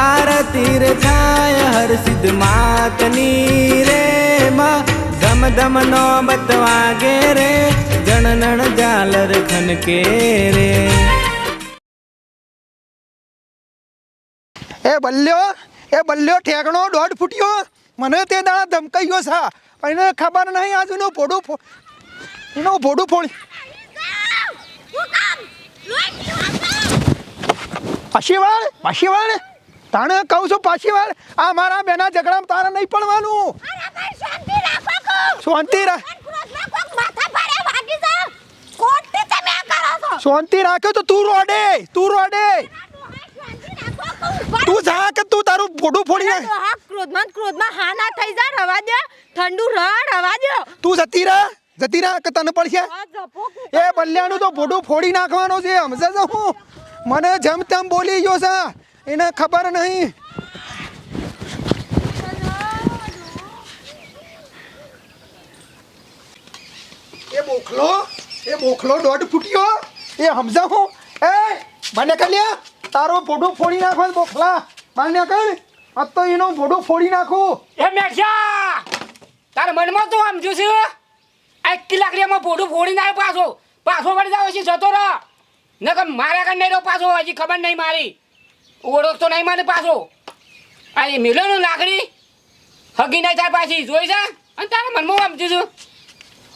આરતી રે થાય હર સિદ્ધ માતની રે માં. ધમ ધમ નો બતવાગે રે જણનણ જાલર ખનકે રે. એ બલ્યો એ બલ્યો ઠેકણો દોઢ ફૂટ્યો. મને તે દાણા ધમકાઈયો સા એને ખબર નહીં આજુ એનું ભોડું ફો એનું ભોડું ફોડી. પાછી વાળ પાછી વાળ. તાણે કહું છું પાછી વાર. આ મારા બેના ઝઘડામાં તારે નહીં પડવાનું. શાંતિ રાખ શાંતિ રાખ્યો તો તું રોડે તું રોડે. તું જા કે તું તારું ફોડું ફોડી આ ક્રોધમાં ક્રોધમાં હા ના થઈ જા રવા દે ઠંડુ રડ રવા દે તું જતી રહે જતી રહે કે તને પડશે? એ બલ્યાનું તો ફોડું ફોડી નાખવાનું છે સમજે હું? મને જેમ તેમ બોલી ગયો છે. એને ખબર નહીં. એ બોખલો એ બોખલો દોઢ ફૂટ્યો. એ સમજા હું એ, મને કલ્યા તારો ફોટો ફોડી નાખો બોખલા. માન્ય કર આ તો એનો ફોટો ફોડી નાખું. એ મેઠિયા તાર મનમાં તો આમ જોશે આ એક લાકડીમાં ફોટું ફોડી નાખે પાછો. પાછો વળી જાવ છે જતો રહ. ન કે મારા કણ નહીં રહ્યો પાછો, હજી ખબર નહીં મારી. ઓળખતો નહીં મને પાછો. આ એ મિલ્યો ને લાકડી? હગી નહીં થાય પાછી જોઈ જા. અને તારા મનમાં આમ છું?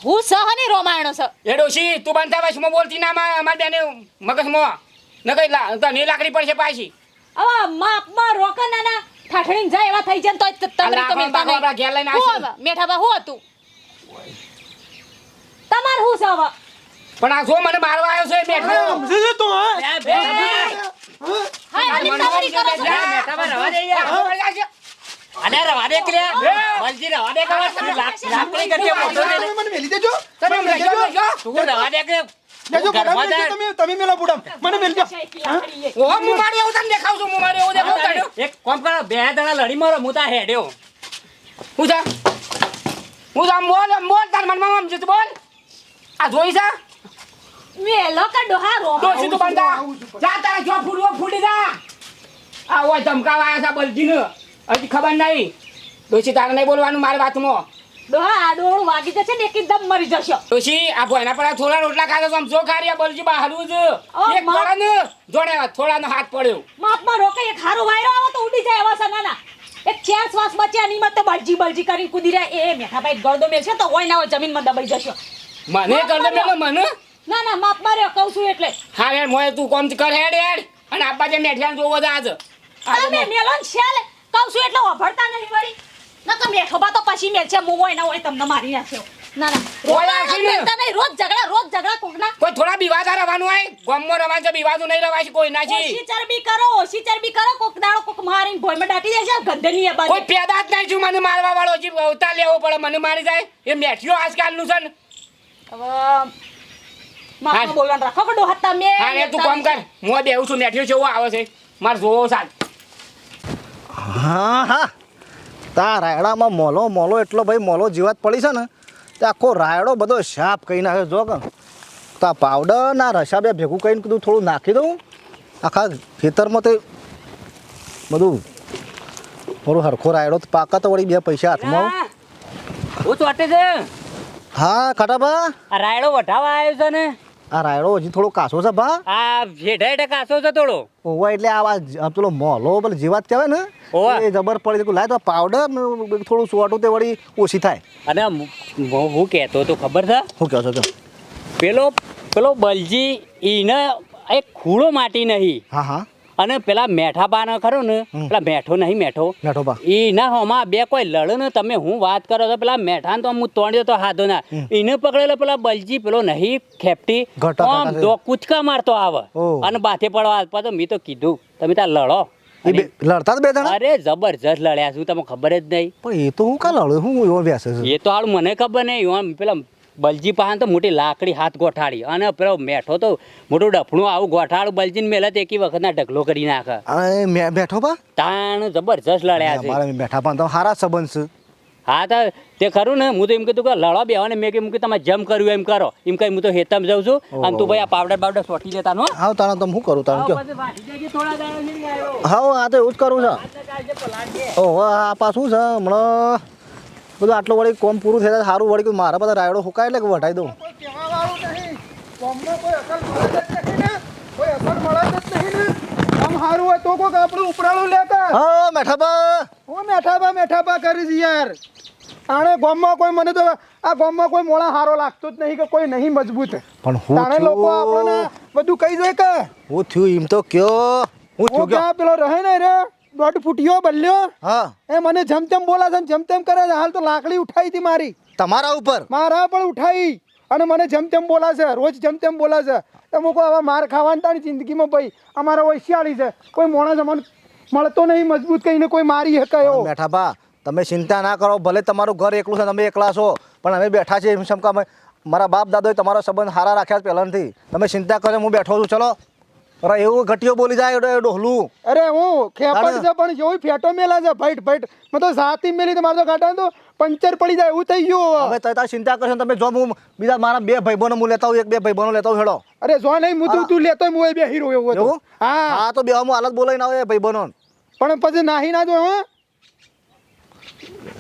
હું સહની રોમાયણો સહ એ ડોશી તું બનતા વચમાં બોલતી ના માં અમારી બેને મગજમાં. ન કઈ લા તને લાકડી પડશે પાછી. હવે માપમાં રોકન નાના ઠાઠણી જાય એવા થઈ જાય ને તમને તો બાકડો આપણા ઘેર લઈને હવે? મેઠાબા હું હતું? તમાર હું છે હવે? પણ આ જો મને મારવા આવ્યો છે બેઠો સમજે તું હા? કરો અને રવા દે કે બલજી રવા દે કે તમે લાખ લાકડી કરજે મોટો ને મને મેલી દેજો. તમે મેલી દેજો. તું રવા દે કે લેજો બુડામ તમે તમે મેલા બુડામ. મને મેલી દો ઓ હું મારી એવું તને દેખાવ છું હું મારી એવું દેખાવ તને. એક કામ કરો બે દણા લડી મારો હું તા હેડ્યો. હું જા. હું જા બોલ બોલ તાર મનમાં આમ જીત બોલ. આ જોઈ જા. મેલો કા ડોહા તો રોમા બંધા જા તારા જો ફૂટવો ફૂટી જા. આ ઓય ધમકાવા આયા છે બલજીને. હજી ખબર નહીં ડોશી તારે નહીં બોલવાનું મારી વાતમાં ડોહા ડોળું વાગી જશે ને એકદમ મરી જશો. ડોશી આ ભોયના પર થોડા રોટલા ખાધો આમ જો ખારી બલજી બહારું જ. એક માં. થોડા ને જોડે થોડાનો હાથ પડ્યો. માપમાં રોકે એક હારો વાયરો આવે તો ઉડી જાય એવા સનાના એક ચાર શ્વાસ બચે એની માં તો બળજી બળજી કરીને કૂદી રહ્યા. એ મેઠાભાઈ ગળદો મેલશે તો હોય ના હોય જમીનમાં દબાઈ જશો. મને કર દે મેલો મને? ના ના માપ માર્યો કહું છું એટલે. હા યાર મોય તું કોમ કર હેડ હેડ. અને આપા જે મેઠિયાને જોવો છે આજ. તમે મેલો શેલ. કહું છું એટલે વાભરતા નહીં વળી. ના તમે ખબા તો પછી મેલ છે મુવો હોય ના હોય તમને મારી નાખ્યો. ના ના. રોજ આખી ને. મેલતા નહીં રોજ ઝઘડા રોજ ઝઘડા કોકના. કોઈ થોડા વિવાદા રહેવાનું હોય? ગામમાં રવાન છે વિવાદો નહીં રવાય કોઈ ના છે ઓછી ચરબી કરો ઓછી ચરબી કરો કોક દાડો કોક મારીને ભોયમાં દાટી જાય ગંધે ની આ કોઈ પેદા જ નહીં છું મને મારવા વાળો છે અવતાર લેવો પડે મને મારી જાય. એ મેઠિયો આજકાલનું છે ને. હવે માપમાં બોલવાનું રાખો કડો હતા મે હા રે તું કામ કર. હું બેહું છું મેઠિયો કેવો આવે છે. માર જોવો સાલ. હા હા. તા રાયડામાં મોલો મોલો એટલો ભાઈ મોલો જીવાત પડી છે ને તે આખો રાયડો બધો સાફ કરી નાખે જો કે. તા પાવડર ના રસા બે ભેગું કરીને કીધું થોડું નાખી દઉં. આખા ખેતરમાં તે બધું થોડું હરખો રાયડો તો પાકા તો વળી બે પૈસા હાથમાં હું ચોટે છે હા કાટાબા આ રાયડો વઢાવા આવ્યો છે ને. આ રાયડો હજી થોડો કાસો છે ભા. આ જેઠા જેઠા કાસો છે થોડો. ઓવા એટલે આ પેલો મોલો પેલો જીવાત કહેવાય ને. એ જબર પડે લાય તો પાવડર થોડું સોટું તે વળી ઓછી થાય. અને હું હું કહેતો તો ખબર છે? શું કહો છો તો પેલો પેલો બલજી એને એક ખૂણો માટી નહીં. હા હા. અને પેલા મેઠા બા ખરો ને પેલા મેઠો નહીં મેઠો. બેઠો ના હોમાં બે કોઈ લડે ને તમે હું વાત કરો તો પેલા મેઠાને તો હું તોડ્યો તો હાથો ના. એને પકડેલો પેલા બલજી પેલો નહીં ખેપટી. આમ કૂચકા મારતો આવે. અને બાથે પડવા પછી મેં તો કીધું તમે ત્યાં લડો. લડતા બે જણા? અરે જબરજસ્ત લડ્યા છું તમને ખબર જ નહીં. પણ એ તો હું કા લડું? હું એવો વ્યાસ એ તો હાલ મને ખબર નહીં આમ પેલા બલજી પાસે તો મોટી લાકડી હાથ ગોઠાડી. અને પેલો મેઠો તો મોટું ડફણું આવું ગોઠાડું બલજીને મેલે તો એકી વખતના ઢગલો કરી નાખે. અને મે- બેઠો પા તાણ જબરજસ્ત લડ્યા છે. મારા બેઠા પણ તો સારા સંબંધ છે. હા તો તે ખરું ને? હું તો એમ કીધું કે લડો બે અને મેં કીધું કે તમે જમ કર્યું એમ કરો. એમ કઈ હું તો હેતમ જાઉં છું. અને તું ભાઈ આ પાવડર બાવડર સોટી લેતા નો? હા તારે તો હું કરું તારું કયો? હા આ તો એવું જ કરું છે. ઓહો આ પાછું છે હમણાં બધું આટલું વળી કોમ પૂરું થાય સારું વળી મારા બધા રાયડો હુકાય એટલે કે વઢાઈ દઉં. ગામમાં કોઈ અકલ મળે જ નહીં ને. કોઈ અસર મળે જ નહીં ને. હોય તો કોક આપણું ઉપરાળું લેતા. હા મેઠાબા હું મેઠાબા મેઠાબા કરીશ યાર. આણે ગામમાં કોઈ મને તો આ ગામમાં કોઈ મોળા હારો લાગતો જ નહીં કે કોઈ નહીં મજબૂત. હું તાણે લોકો આપણને બધું કહી દે કે. હું થયું એમ તો કયો. હું પેલો રહે ને રે. દોઢ ફૂટ્યો બલ્યો. હા. એ મને જમતેમ બોલા છે જમતેમ કરે છે હાલ તો લાકડી ઉઠાઈ હતી મારી. તમારા ઉપર? મારા પણ ઉઠાઈ. અને મને જમતેમ બોલા છે રોજ જમતેમ બોલા છે. એ મૂકો હવે માર ખાવાની તારી જિંદગીમાં ભાઈ અમારા વૈશાળી છે. કોઈ મોણા અમને મળતો નહીં મજબૂત કહીને કોઈ મારી શકે એવો. બેઠા બા તમે ચિંતા ના કરો ભલે તમારું ઘર એકલું છે તમે એકલા છો પણ અમે બેઠા છીએ એમ સમકા મારા બાપ દાદોએ તમારો સંબંધ સારા રાખ્યા પહેલાંથી. તમે ચિંતા કરો હું બેઠો છું ચલો. અરે એવું ઘટિયો બોલી જાય એટલે ડોહલું અરે હું ખેપટ છે પણ જોઈ ફેટો મેલા છે ફાઈટ ફાઈટ. મેં તો સાતી મેલી તો મારો તો તો પંચર પડી જાય એવું થઈ ગયું હવે. તાર ચિંતા કરશો તમે જો હું બીજા મારા બે ભાઈબંધો હું લેતા હું એક બે ભાઈબંધો લેતા હું હેડો. અરે જો નહીં હું તું તું લેતો હું બે હીરો એવું હતું હા. હા તો બે હું હાલત બોલાઈને આવે ભાઈબંધો. પણ પછી નાહી ના જો હા.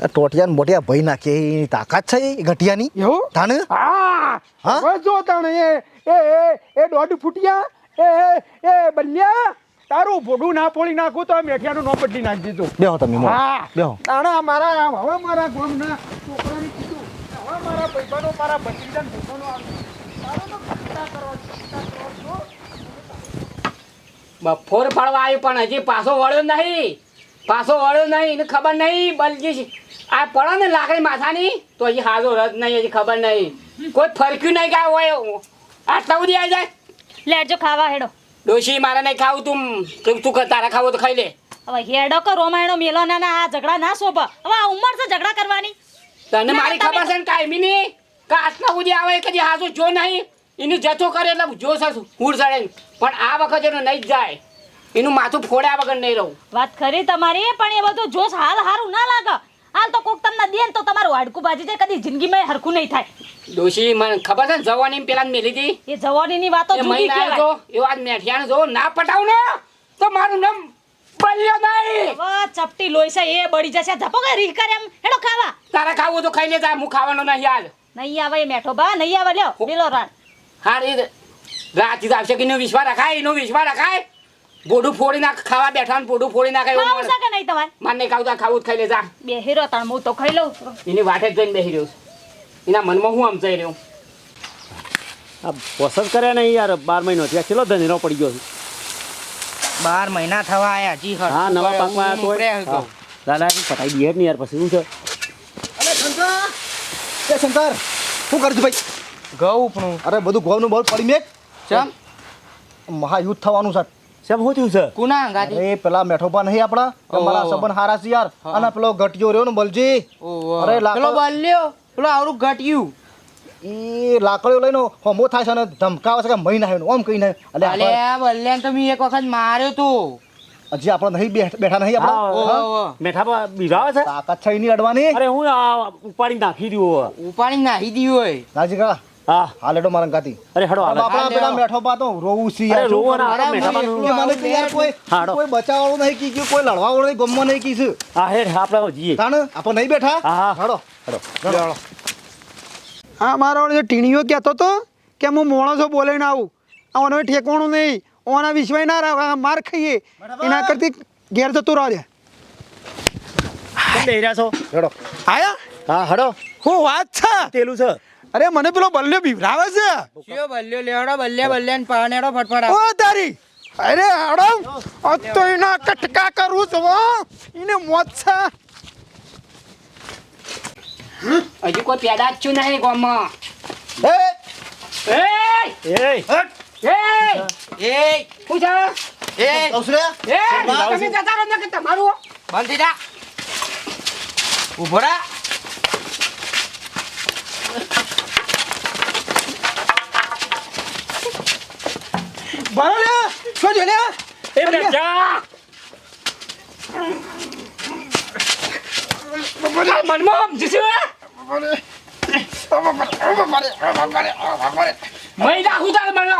ટોટિયા ને મોટિયા ભાઈ નાખે એની તાકાત છે એ ઘટિયાની? એવું? તાને? હા. હા? જો તાણે એ એ એ એ દોઢ ફૂટિયા એ એ એ બલ્યા તારું ભોડું ના પોળી નાખું તો આ મેઠિયાનું નો બદલી નાખી દીધું. બેહો તમે. હા. બેહો. તાણા મારા હવે મારા ગામના છોકરાને કીધું. હવે મારા ભાઈબંધો મારા ભત્રીજાને છો. બફોર ફળવા આવ્યું પણ હજી પાછો વળ્યો નહીં. પાછો વળ્યો નહીં એને ખબર નહીં બલજી આ પડે ને લાકડી માથાની તો હજી હાજો રદ નહીં હજી ખબર નહીં. કોઈ ફરક્યું નહીં કે હોય? આટલા સુધી આવી જાય? લેજો ખાવા હેડો. ડોશી મારે નહીં ખાવું તું. તું તું તારા ખાવું તો ખાઈ લે. હવે હેડો કે રોમાયણો મેલો ના ના આ ઝઘડા ના શોભા. હવે આ ઉંમર છે ઝઘડા કરવાની. તને મારી ખબર છે ને કાયમી ની કે આટલા સુધી આવે કદી હાજુ જો નહીં એનું જથ્થો કરે એટલે જો સાસુ હુડ ચડે પણ આ વખત એનો નહીં જાય. એનું માથું ફોડ્યા વગર નહીં રહું. વાત ખરી તમારી પણ એ બધું જોશ હાલ હારું ના લાગે. હાલ તો કોક તમને દે તો તમારું હાડકું ભાજી જાય કદી જિંદગીમાં હરખું નહીં થાય. દોશી મને ખબર છે ને જવાની પેલા મેલી હતી? એ જવાનીની વાતો એ જુદી કહેવાય. જો એવો આજ મેઠિયાને જો ના પટાવ ને તો મારું નામ બલ્યો નહીં. વા ચપટી લોઈસા એ બળી જશે. ધપો કે રીહ કરે એમ? હેડો ખાવા. તારે ખાવું તો ખાઈ લેતા હું ખાવાનો નહીં આજ નહીં આવે એ મેઠો બા નહીં આવે લ્યો પેલો રાણ. હા રે રાતી તો આવશે કે એનો વિશ્વાસ રખાય એનો વિશ્વાસ રખાય. બોડું ફોડી નાખ ખાવા બેઠા ને ગોડું ફોડી નાખે એવું ખાવું કે નહીં તમારે? માર નહીં ખાવું ખાવું જ ખાઈ લેજા. બેહી રહ્યો તાણ હું તો ખાઈ લઉં. એની વાટે જ જઈને બેસી રહ્યો છું. એના મનમાં હું આમ જઈ રહ્યો? આ પ્રોસેસ કર્યા નહીં યાર બાર મહિનો થયા કેટલો ધનેરો પડી ગયો બાર મહિના થવા આયા જી હર. હા નવા પાકમાં આવ્યા તો દાદા પટાઈ દઈએ નહીં યાર પછી શું છે? અરે શંકર! એ શંકર શું કરશું ભાઈ? ઘઉં પણ અરે બધું ગોવાનું બહુ પડી મેં. ચમ. મહાયુદ્ધ થવાનું છે. શેમ શું થયું છે? કુના અંગાથી અરે પેલા મેઠોપા નહીં આપણા. તમારા સબન હારા છે યાર. અને પેલો ઘટ્યો રહ્યો ને બલજી. અરે લાકડો- પેલો બલ્યો પેલો આવડું ઘટ્યું. એ લાકડીઓ લઈને હોમો થાય છે અને ધમકાવે છે કે મહી નાખ્યો ઓમ કહીને એટલે અલે આપણે- તો મેં એક વખત માર્યો તો. હજી આપણે નહીં બેઠા નહીં હા, આપણે મેઠા બીજાવે છે? તાકાત છે એની અડવાની. અરે હું ઉપાડી નાખી દઉં ઉપાડી નાખી દીધું હોય. નાજી કા હા. હાલ મારા કાતી અરે હડો હાલો. બાપડા પેલા લેવો. મેઠો પા તો રોવું છે અરે રોવો ના, કરું? હાલો, અરે મને કે યાર કોઈ. કોઈ બચાવવાળું નહીં કી કોઈ લડવાવાળું નહીં ગમવા નહીં કીસ હા હે આપણે જીએ તાણ? આપણે નહીં બેઠા? હા, હા. હડો હડો આ મારો જે ટીણીઓ કહેતો તો કે હું માણસો બોલાઈને આવું. આનો ઠેકવાનું નહીં. ઓના વિશ્વાય ના રાખ આ માર ખાઈએ. એના કરતી ઘેર જતો રહે. કેમ બેહી છો હડો આયા? હા હડો. હું વાત છે? તેલું છે. અરે મને પેલો બલ્યો બીવરાવે છે. ચિયો બલ્યો લેવડો બલ્યા બલ્યા ને પાનેડો ફટફડા ઓ તારી. અરે આડો આ તો એના કટકા કરું છું એને મોત છે. હજી કોઈ પેદા જ છું નહીં ગામમાં. એ. એ એ એ એ શું છે? એ. ઓસરે એ તમે જતા રહો ને કે તમારું? બંધ થઈ જા. ઊભો રા બરો લે શું જો લે એ મેઠા તારા મનમાં છે મય નાખું તારે મને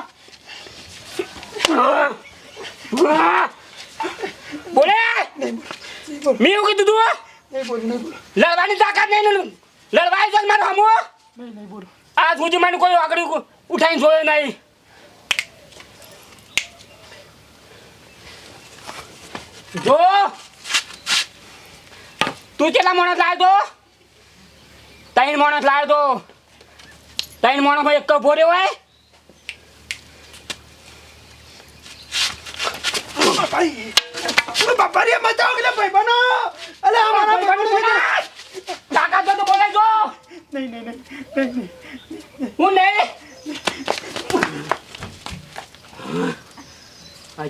બોલે? મેં એવું કીધું તું લડવાની તાકાત નહીં લડવાય છે મારો હમો આજ સુધી મને કોઈ આગળ ઉઠાઈને જોયો નહીં. જો. તું કેટલા માણસ લાવ્યો તો? ત્રણ માણસ લાવ્યો તો. ત્રણ માણસ એક ભર્યો હોય? બાપા રે મચાવો એટલે ભાઈ બનો. અલે આ ભાઈ બનો તો બોલે જો નહીં નહીં નહીં નહીં નહીં. હું નહીં?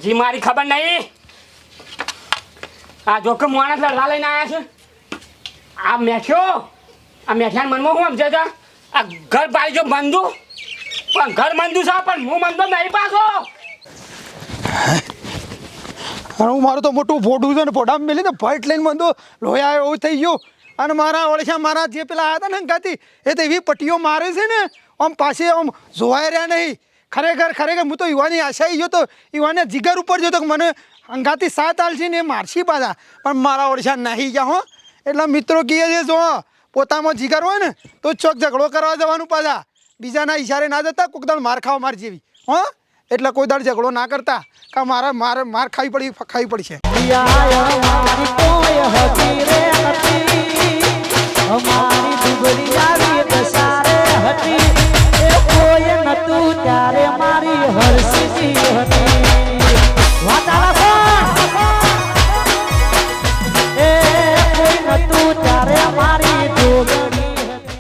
હજી મારી ખબર નહીં? આ જોખમ માણસ લડવા લઈને આવ્યા છે. આ મેઠ્યો આ મેઠિયાના મનમાં શું સમજે છે? આ ઘર પાડી જો મંદુ? પણ ઘર મંદુ છે, પણ હું મંદો નહીં પાછો. હું? મારું તો મોટું ફોટું છે ને ફોટામાં મેલી ને ફાઇટ લઈને બંધો લોહી એવું થઈ ગયું. અને મારા ઓળખ્યા મારા જે પેલા આવ્યા હતા ને ગાતી એ તો એવી પટ્ટીઓ મારે છે ને, આમ પાસે આમ જોવાઈ રહ્યા નહીં. ખરેખર ખરેખર હું તો યુવાની આશા ગયો તો, યુવાને જીગર ઉપર જોતો કે મને અંગાથી સાત હાલ છે ને મારશી પાછા. પણ મારા ઓરછા નહીં ગયા હો. એટલે મિત્રો કહે છે, જો, પોતામાં જીગર હોય ને, તો ચોક ઝઘડો કરવા જવાનું પાછા. બીજાના ઇશારે ના જતા કોઈક દાળ માર ખાવા માર જેવી. હો? એટલે કોઈ દાળ ઝઘડો ના કરતા. કા મારા, મારે, માર ખાવી પડી, ખાવી પડશે. મારી હરસી હતી. વાતાલા